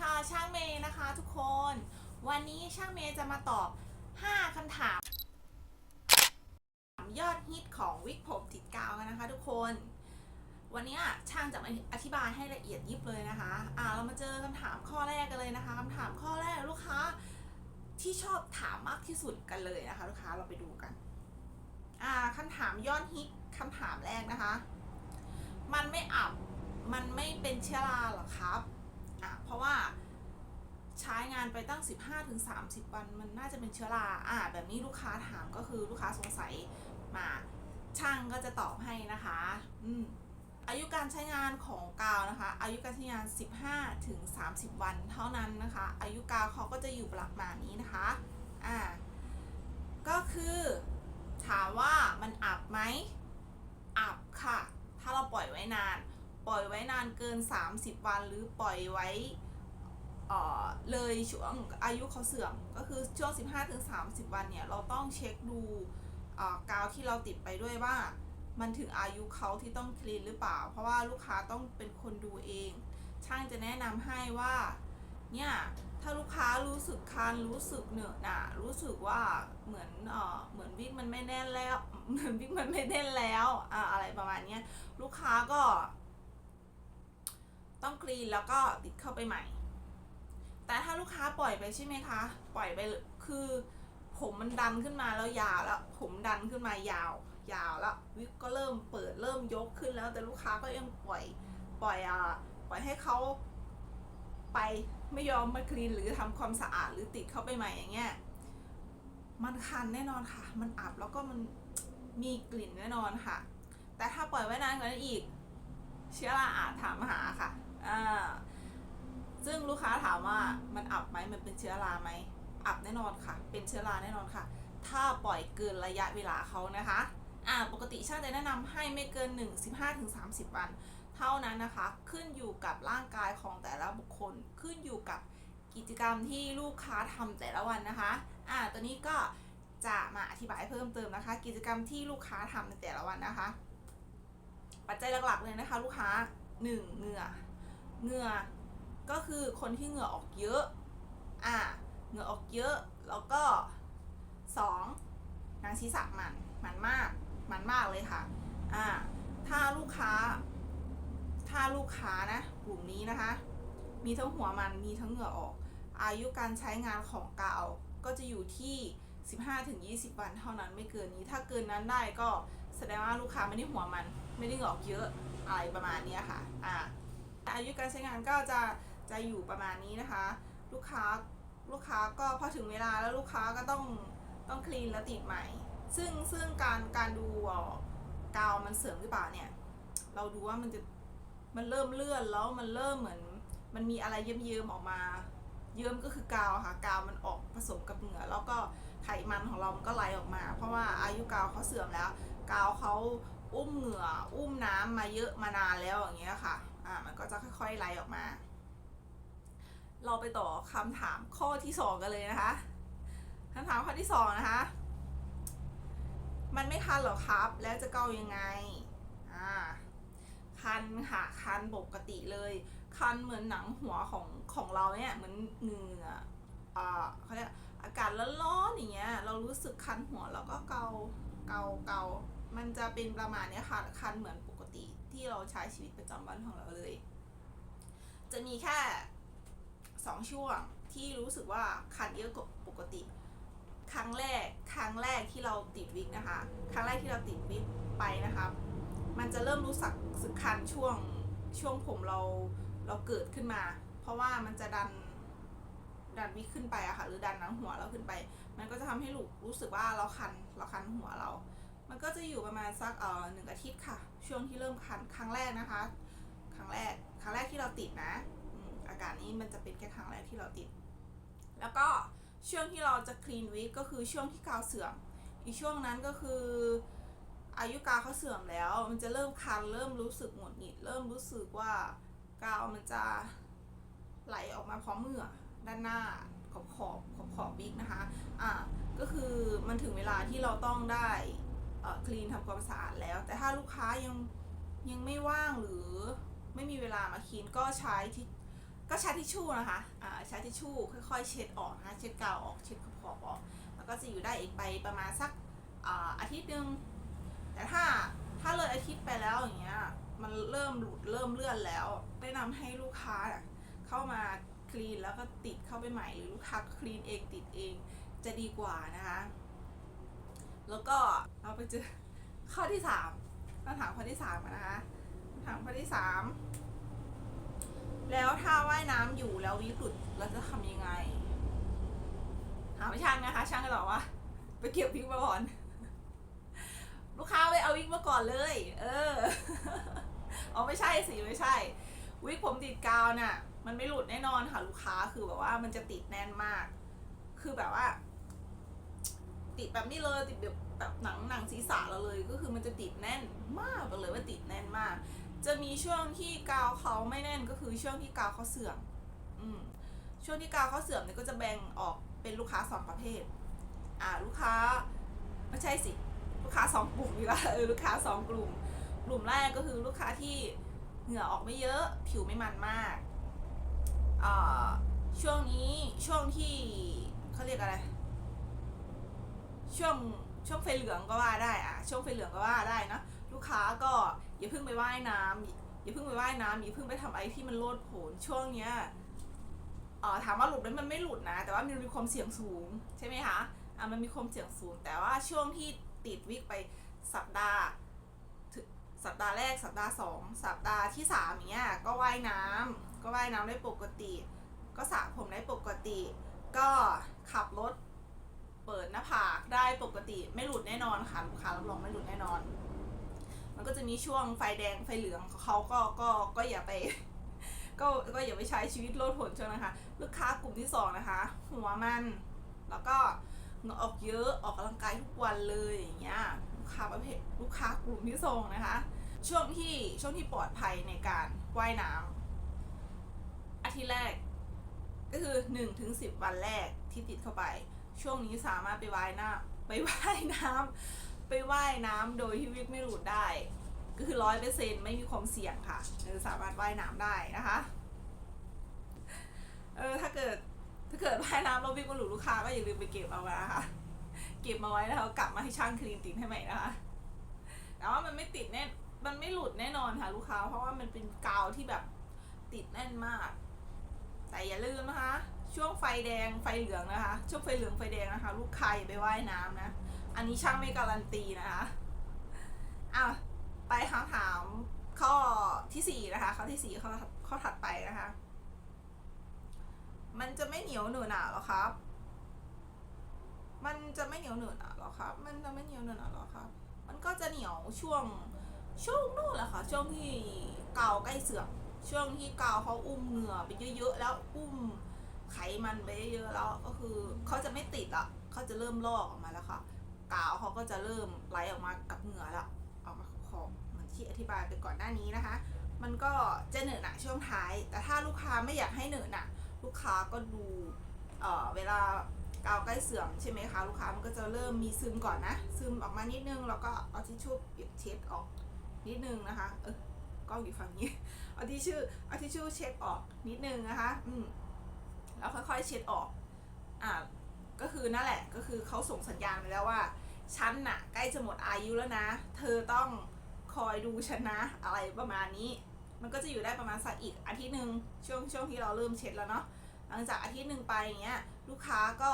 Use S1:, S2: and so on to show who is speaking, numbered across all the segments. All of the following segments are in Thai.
S1: ค่ะช่างเมย์นะคะทุกคน วันนี้ช่างเมย์จะมาตอบ 5คำถาม ยอดฮิตของวิกผมติดกาวกันนะคะ ทุกคน วันนี้ช่างจะมาอธิบายให้ละเอียดยิบเลยนะคะอ่าเรามาเจอคำถามข้อแรกกันเลยนะคะคำถามข้อแรกลูกค้าที่ชอบถามมากที่สุดกันเลยนะคะ ลูกค้าเราไปดูกันอ่าคำถามยอดฮิตคำถามแรกนะคะ มันไม่อับมันไม่เป็นเชื้อราหรอครับ อะเพราะว่าใช้งานไปตั้ง 15-30 วัน มันน่าจะเป็นเชื้อราอะแบบนี้ลูกค้าถามก็คือลูกค้าสงสัยมาช่างก็จะตอบให้นะคะ อืมอายุการใช้งานของกาวนะคะ อายุการใช้งาน 15-30 วันเท่านั้นนะคะ อายุกาวเขาก็จะอยู่ประมาณนี้นะคะ อ่า ก็คือถามว่ามันอับไหมอับค่ะ ถ้าเราปล่อยไว้นาน ปล่อยไว้นานเกิน 30 วันหรือปล่อยไว้เลยช่วงอายุเขาเสื่อมก็คือช่วง 15-30 วันเนี่ยเราต้องเช็คดูกาวที่เราติดไปด้วยว่า มันถึงอายุเขาที่ต้องคลีนหรือเปล่า เพราะว่าลูกค้าต้องเป็นคนดูเอง ช่างจะแนะนำให้ว่าเนี่ยถ้าลูกค้ารู้สึกคันรู้สึกเหนอะหนะรู้สึกว่าเหมือนเออเหมือนวิกมันไม่แน่นแล้วเหมือนวิกมันไม่แน่นแล้วอ่าอะไรประมาณเนี้ยลูกค้าก็ ต้องคลีนแล้วก็ติดเข้าไปใหม่ แต่ถ้าลูกค้าปล่อยไปใช่ไหมคะ ปล่อยไปคือ ผมมันดันขึ้นมาแล้วยาวแล้ว ผมดันขึ้นมายาว ยาวแล้ววิกก็เริ่มเปิดเริ่มยกขึ้นแล้วแต่ลูกค้าก็ยังปล่อยปล่อยอะปล่อยให้เขาไปไม่ยอมมาคลีนหรือทำความสะอาดหรือติดเข้าไปใหม่อย่างเงี้ยมันคันแน่นอนค่ะ มันอับแล้วก็มันมีกลิ่นแน่นอนค่ะ แต่ถ้าปล่อยไว้นานกว่านั้นอีก เชื้อราอาจถามหาค่ะ อ่าซึ่งลูกค้าถามว่ามันอับไหมมันเป็นเชื้อราไหมอับแน่นอนค่ะ เป็นเชื้อราแน่นอนค่ะ ถ้าปล่อยเกินระยะเวลาเขานะคะอ่าปกติช่างจะแนะนำให้ไม่เกิน 1 15ถึง30 วัน เท่านั้นนะคะ ขึ้นอยู่กับร่างกายของแต่ละบุคคล ขึ้นอยู่กับกิจกรรมที่ลูกค้าทำแต่ละวันนะคะอ่าตัวนี้ก็จะมาอธิบายเพิ่มเติมนะคะ กิจกรรมที่ลูกค้าทำในแต่ละวันนะคะ ปัจจัยหลักๆเลยนะคะ ลูกค้า 1. เหงื่อ เหงื่อก็คือคนที่เหงื่อออกเยอะ อ่า เหงื่อออกเยอะ แล้วก็ 2. หนังศีรษะมัน มันมาก มันมากเลยค่ะ อ่า ถ้าลูกค้า ถ้าลูกค้านะ กลุ่มนี้นะคะ มีทั้งหัวมัน มีทั้งเหงื่อออก อายุการใช้งานของกาวก็จะอยู่ที่ 15-20 วันเท่านั้นไม่เกินนี้ ถ้าเกินนั้นได้ก็แสดงว่าลูกค้าไม่ได้หัวมัน ไม่ได้เหงื่อออกเยอะ อะไรประมาณนี้ค่ะ อ่า อายุการใช้งานก็จะจะอยู่ประมาณนี้นะคะ ลูกค้าลูกค้าก็พอถึงเวลาแล้วลูกค้าก็ต้องต้องคลีนแล้วติดใหม่ ซึ่งซึ่งการการดูกาวมันเสื่อมหรือเปล่าเนี่ย เราดูว่ามันจะมันเริ่มเลื่อนแล้วมันเริ่มเหมือน มันมีอะไรเยิ้มๆออกมา เยิ้มก็คือกาวค่ะกาวมันออกผสมกับเหงื่อแล้วก็ไขมันของเรามันก็ไหลออกมา เพราะว่าอายุกาวเขาเสื่อมแล้ว กาวเขาอุ้มเหงื่อ อุ้มน้ำมาเยอะมานานแล้วอย่างเงี้ยค่ะ อ่ามันก็จะค่อยๆไหลออกมา เราไปต่อคำถามข้อที่สองกันเลยนะคะคำถามข้อที่สองนะคะ มันไม่คันหรอครับ แล้วจะเกายังไง อ่า คันค่ะ คันปกติเลย คันเหมือนหนังหัวของของเราเนี่ย เหมือนเหงื่ออ่าเขาเรียกอากาศร้อนๆอย่างเงี้ย เรารู้สึกคันหัวแล้วก็เกา เกา เกา มันจะเป็นประมาณนี้ค่ะ คันเหมือนป ที่เราใช้ชีวิตประจำวันของเราเลย จะมีแค่สองช่วงที่รู้สึกว่าคันเยอะกว่าปกติ ครั้งแรก ครั้งแรกที่เราติดวิกนะคะ ครั้งแรกที่เราติดวิกไปนะคะมันจะเริ่มรู้สึกสึกคันช่วงช่วงผมเราเราเกิดขึ้นมา เพราะว่ามันจะดันดันวิกขึ้นไปอะค่ะ หรือดันหนังหัวเราขึ้นไป มันก็จะทำให้ลูกรู้สึกว่าเราคันเราคันหัวเรา มันก็จะอยู่ประมาณสักเอ่อหนึ่งอาทิตย์ค่ะ ช่วงที่เริ่มคันครั้งแรกนะคะ ครั้งแรกครั้งแรกที่เราติดนะอาการนี้มันจะเป็นแค่ครั้งแรกที่เราติด แล้วก็ช่วงที่เราจะคลีนวิกก็คือช่วงที่กาวเสื่อม อีกช่วงนั้นก็คืออายุกาวเขาเสื่อมแล้ว มันจะเริ่มคันเริ่มรู้สึกหงุดหงิดเริ่มรู้สึกว่ากาวมันจะไหลออกมาพร้อมเหงื่อด้านหน้าขอบขอบขอบขอบวิกนะคะ อ่า ก็คือมันถึงเวลาที่เราต้องได้ คลีนทำความสะอาดแล้ว แต่ถ้าลูกค้ายังยังไม่ว่างหรือไม่มีเวลามาคลีนก็ใช้ที่ก็ใช้ทิชชู่นะคะอ่าใช้ทิชชู่ค่อยๆ เช็ดออกนะคะเช็ดกาวออกเช็ดขอบออก แล้วก็จะอยู่ได้อีกไปประมาณสักอาอาทิตย์หนึ่งแต่ถ้าถ้าเลยอาทิตย์ไปแล้วอย่างเงี้ยมันเริ่มหลุดเริ่มเลื่อนแล้วแนะนำให้ลูกค้าเข้ามาคลีนแล้วก็ติดเข้าไปใหม่หรือลูกค้าคลีนเองติดเองจะดีกว่านะคะ แล้วก็เราไปเจอข้อที่สามคำถามข้อที่สามนะคะคำถามข้อที่สามแล้วถ้าว่ายน้ำอยู่แล้ววิกหลุดเราจะทำยังไงถามช่างนะคะ ช่างก็ตอบว่า ไปเก็บวิกมาก่อน ลูกค้าไปเอาวิกมาก่อนเลย เอออ๋อไม่ใช่สิไม่ใช่ วิกผมติดกาวน่ะ มันไม่หลุดแน่นอนค่ะลูกค้าคือแบบว่ามันจะติดแน่นมาก คือแบบว่า ติดแบบนี้เลยติดแบบแบบหนังหนังศีรษะเราเลย ก็คือมันจะติดแน่นมากไปเลยว่าติดแน่นมาก จะมีช่วงที่กาวเขาไม่แน่นก็คือช่วงที่กาวเขาเสื่อมอืมช่วงที่กาวเขาเสื่อมเนี่ยก็จะแบ่งออกเป็นลูกค้าสองประเภท อ่าลูกค้าไม่ใช่สิลูกค้าสองกลุ่มดีกว่าเออลูกค้าสองกลุ่ม กลุ่มแรกก็คือลูกค้าที่เหงื่อออกไม่เยอะผิวไม่มันมากอ่าช่วงนี้ช่วงที่เขาเรียกอะไร ช่วงช่วงไฟเหลืองก็ว่าได้อะช่วงไฟเหลืองก็ว่าได้นะลูกค้าก็อย่าเพิ่งไปว่ายน้ำอย่าเพิ่งไปว่ายน้ำอย่าเพิ่งไปทำอะไรที่มันโลดโผนช่วงเนี้ยเออถามว่าหลุดไหมมันไม่หลุดนะ แต่ว่ามันมีความเสี่ยงสูงใช่ไหมคะอะมันมีความเสี่ยงสูง แต่ว่าช่วงที่ติดวิกไปสัปดาห์สัปดาห์แรกสัปดาห์สองสัปดาห์ที่สามเงี้ยก็ว่ายน้ำก็ว่ายน้ำได้ปกติ ก็สระผมได้ปกติ ก็ขับรถ เปิดหน้าผากได้ปกติไม่หลุดแน่นอนค่ะลูกค้ารับรองไม่หลุดแน่นอน มันก็จะมีช่วงไฟแดงไฟเหลืองเขาก็ก็ก็อย่าไป ก็ก็อย่าไปใช้ชีวิตโลดโผนช่วงนะคะ ลูกค้ากลุ่มที่สองนะคะ หัวมัน แล้วก็งออกเยอะออกกำลังกายทุกวันเลยอย่างเงี้ยลูกค้าประเภทลูกค้ากลุ่มที่สองนะคะ ช่วงที่ช่วงที่ปลอดภัยในการว่ายน้ำอาทิตย์แรกก็คือ1นถึงสิวันแรกที่ติดเข้าไป ช่วงนี้สามารถไปว่ายน้ำไปว่ายน้ำไปว่ายน้ำโดยที่วิกไม่หลุดได้ก็คือร้อยเปอร์เซ็นไม่มีความเสี่ยงค่ะเออสามารถว่ายน้ำได้นะคะเออถ้าเกิดถ้าเกิดว่ายน้ำแล้ววิกมันหลุดลูกค้าก็อย่าลืมไปเก็บเอาไว้นะคะเก็บมาไว้แล้วกลับมาให้ช่างคลีนติดให้ใหม่นะคะแต่ว่ามันไม่ติดแน่มันไม่หลุดแน่นอนค่ะลูกค้า เพราะว่ามันเป็นกาวที่แบบติดแน่นมาก แต่อย่าลืมนะคะ ช่วงไฟแดงไฟเหลืองนะคะ ช่วงไฟเหลืองไฟแดงนะคะ ลูกใครไปว่ายน้ำนะ อันนี้ช่างไม่การันตีนะคะอะไปคำถามข้อที่สี่นะคะข้อที่สี่ข้อข้อถัดไปนะคะ มันจะไม่เหนียวเหนอหนาหรอครับ มันจะไม่เหนียวเหนอหนาหรอครับ มันจะไม่เหนียวเหนอหนาหรอครับ มันก็จะเหนียวช่วงช่วงนู่นแหละค่ะ ช่วงที่เกาใกล้เสื่อมช่วงที่เกาเขาอุ้มเหงื่อไปเยอะๆแล้วอุ้ม ไขมันไปเยอะแล้วก็คือเขาจะไม่ติดอะเขาจะเริ่มลอกออกมาแล้วค่ะกาวเขาก็จะเริ่มไหลออกมากับเหงื่อล้วออกมาขอบๆเหมือนที่อธิบายไปก่อนหน้านี้นะคะ มันก็จะเหนอะหนะช่วงท้าย แต่ถ้าลูกค้าไม่อยากให้เหนอะหนะลูกค้าก็ดูเออเวลากาวใกล้เสื่อมใช่ไหมคะลูกค้ามันก็จะเริ่มมีซึมก่อนนะ ซึมออกมานิดนึงแล้วก็เอาทิชชู่เช็ดออกนิดนึงนะคะเออกล้องอยู่ฝั่งนี้เอาทิชชู่เอาทิชชู่เช็ดออกนิดนึงนะคะ อืม แล้วค่อยๆเช็ดออกอ่าก็คือนั่นแหละก็คือเขาส่งสัญญาณไปแล้วว่าฉันน่ะใกล้จะหมดอายุแล้วนะ เธอต้องคอยดูฉันนะอะไรประมาณนี้ มันก็จะอยู่ได้ประมาณสักอีกอาทิตย์หนึ่งช่วงช่วงที่เราเริ่มเช็ดแล้วเนาะหลังจากอาทิตย์หนึ่งไปอย่างเงี้ยลูกค้าก็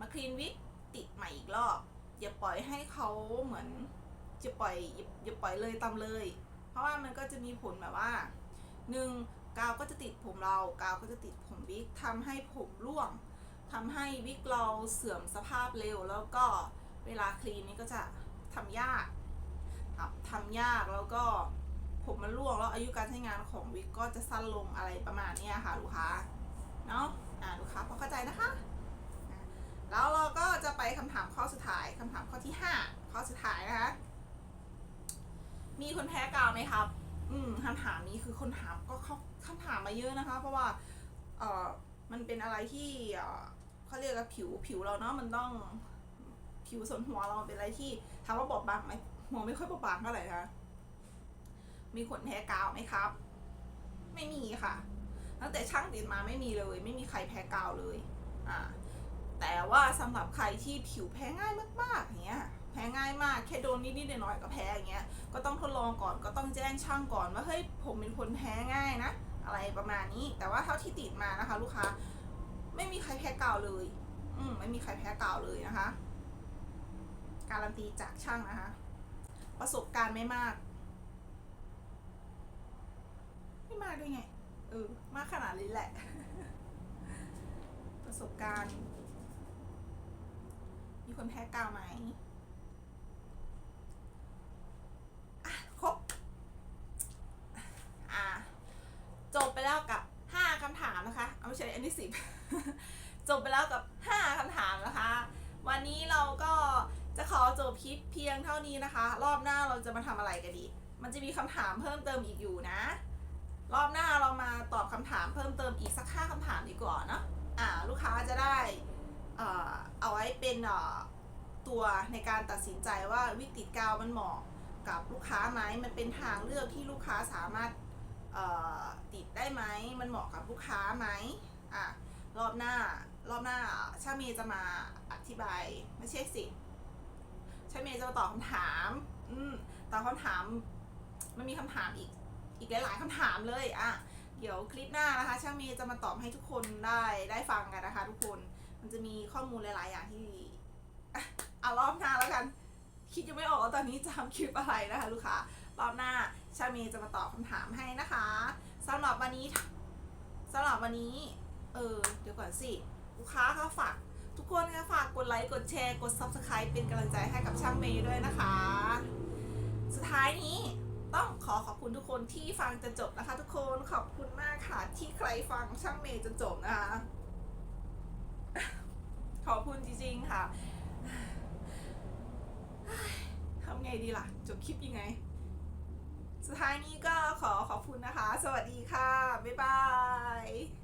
S1: มาคลีนวิกติดใหม่อีกรอบอย่าปล่อยให้เขาเหมือนจะปล่อยอย่าปล่อยเลยตามเลย เพราะว่ามันก็จะมีผลแบบว่าหนึ่ง กาวก็จะติดผมเรา กาวก็จะติดผมวิกทำให้ผมร่วงทำให้วิกเราเสื่อมสภาพเร็ว แล้วก็เวลาคลีนนี่ก็จะทำยากทำยากแล้วก็ผมมันร่วงแล้วอายุการใช้งานของวิกก็จะสั้นลงอะไรประมาณนี้ค่ะลูกค้าเนาะอ่าลูกค้าพอเข้าใจนะคะ แล้วเราก็จะไปคำถามข้อสุดท้ายคำถามข้อที่ห้าข้อสุดท้ายนะคะ มีคนแพ้กาวไหมครับ อืมคำถามนี้คือคนถามก็เขาคำถามมาเยอะนะคะ เพราะว่าเออมันเป็นอะไรที่เอ่อเขาเรียกว่าผิวผิวเราเนาะมันต้องผิวส่วนหัวเราเป็นอะไรที่ถามว่าบอบบางไหมหัวไม่ค่อยบอบบางเท่าไหร่ะคะมีขนแพ้กาวไหมครับ ไม่มีค่ะ ตั้งแต่ช่างติดมาไม่มีเลย ไม่มีใครแพ้กาวเลย อ่า แต่ว่าสำหรับใครที่ผิวแพ้ง่ายมากๆอย่างเงี้ย แพ้ง่ายมากแค่โดนนิดๆหน่อยๆก็แพ้อย่างเงี้ยก็ต้องทดลองก่อนก็ต้องแจ้งช่างก่อนว่าเฮ้ยผมเป็นคนแพ้ง่ายนะ อะไรประมาณนี้ แต่ว่าเท่าที่ติดมานะคะ ลูกค้าไม่มีใครแพ้กาวเลยอืมไม่มีใครแพ้กาวเลยนะคะ การันตีจากช่างนะคะ ประสบการณ์ไม่มาก ไม่มากด้วยไงเออมากขนาดนี้แหละ ประสบการณ์ มีคนแพ้กาวไหมอะครบ อะ จบไปแล้วกับ 5 คำถามนะคะ เอาไม่ใช่อันที่สิบจบไปแล้วกับ 5คำถามนะคะ วันนี้เราก็จะขอจบคลิปเพียงเท่านี้นะคะ รอบหน้าเราจะมาทำอะไรกันดี มันจะมีคำถามเพิ่มเติมอีกอยู่นะ รอบหน้าเรามาตอบคำถามเพิ่มเติมอีกสักห้าคำถามดีกว่าเนะอ่าลูกค้าจะได้เอาไว้เป็นตัวในการตัดสินใจว่าวิกติดกาวมันเหมาะกับลูกค้าไหมมันเป็นทางเลือกที่ลูกค้าสามารถ ติดได้ไหมมันเหมาะกับลูกค้าไหมอะรอบหน้ารอบหน้าช่างเมย์จะมาอธิบายไม่ใช่สิช่างเมย์จะมาตอบคำถามอืมตอบคำถาม มันมีคำถามอีกอีกหลายๆคำถามเลยอะเดี๋ยวคลิปหน้านะคะช่างเมย์จะมาตอบให้ทุกคนได้ได้ฟังกันนะคะ ทุกคนมันจะมีข้อมูลหลาย ๆ อย่างที่อะเอารอบหน้าแล้วกัน คิดยังไม่ออกว่าตอนนี้จะทำคลิปอะไรนะคะลูกค้ารอบหน้าช่างเมย์จะมาตอบคำถามให้นะคะสำหรับวันนี้สำหรับวันนี้ เออ เดี๋ยวก่อนสิ ลูกค้าคะฝากทุกคนคะฝากกดไลค์ กดแชร์ กด subscribe เป็นกำลังใจให้กับช่างเมย์ด้วยนะคะ สุดท้ายนี้ต้องขอขอบคุณทุกคนที่ฟังจนจบนะคะ ทุกคนขอบคุณมากค่ะ ที่ใครฟังช่างเมย์จนจบนะคะ ขอบคุณจริงๆค่ะ ทำไงดีล่ะ จบคลิปยังไง สุดท้ายนี้ก็ขอขอบคุณนะคะ สวัสดีค่ะ บ๊ายบาย